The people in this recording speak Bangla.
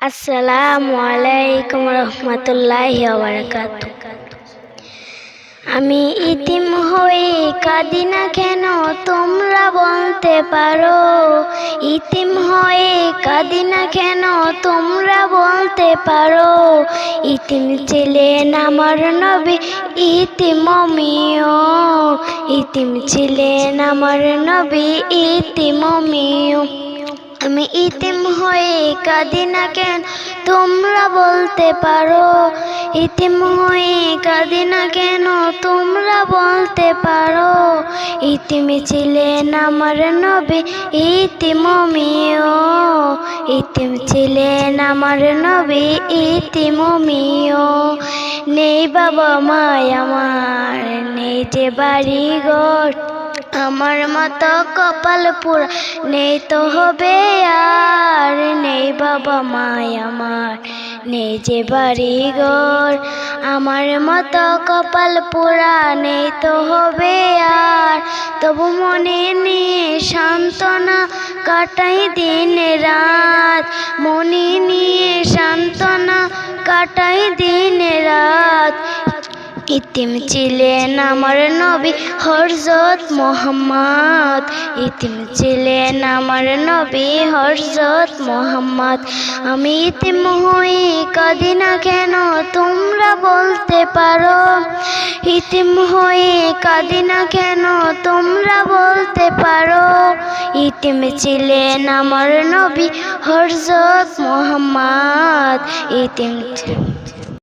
আসসালামু আলাইকুম রহমতুল্লাহি বারাকাত আমি ইতিম হয়ে কাঁদি না কেন তোমরা বলতে পারো? ইতিম হয়ে কাঁদি না কেন তোমরা বলতে পারো? ইতিম ছিলেন আমার নবী, ইতিম আমিও। ইতিম ছিলেন আমার নবী, ইতিম আমিও। আমি ইতিম হয়ে কাঁদি না কেন? তোমরা বলতে পারো। ইতিম হয়ে কাঁদি না কেন? তোমরা বলতে পারো। ইতিম ছিলেন আমার নবী, ইতিম আমিও ইতিম ছিলেন আমার নবী, ইতিম আমিও নেই বাবা মায়, আমার নেই যে বাড়ি ঘর। আমার মতো কপাল নেই তো হবে আর, নেই বাবা মায় আমার, নেই যে বাড়ি ঘর। আমার মতো কপাল পুরা নেই তো হবে আর, তবু মনে নিয়ে সান্ত্বনা কাটাই দিন রাত। মনে নিয়ে সান্ত্বনা কাটাই দিন রাত। ইতিম ছিলেন আমার নবী হরজত মোহাম্মদ। ইতিম ছিলেন আমার নবী হরজত মোহাম্মদ। আমি ইতিম হই, কাঁদি কেন তোমরা বলতে পারো? ইতিম হয়ে কাঁদি না কেন তোমরা বলতে পারো? ইতিম ছিলেন আমার নবী হরজত মোহাম্মদ। ইতিম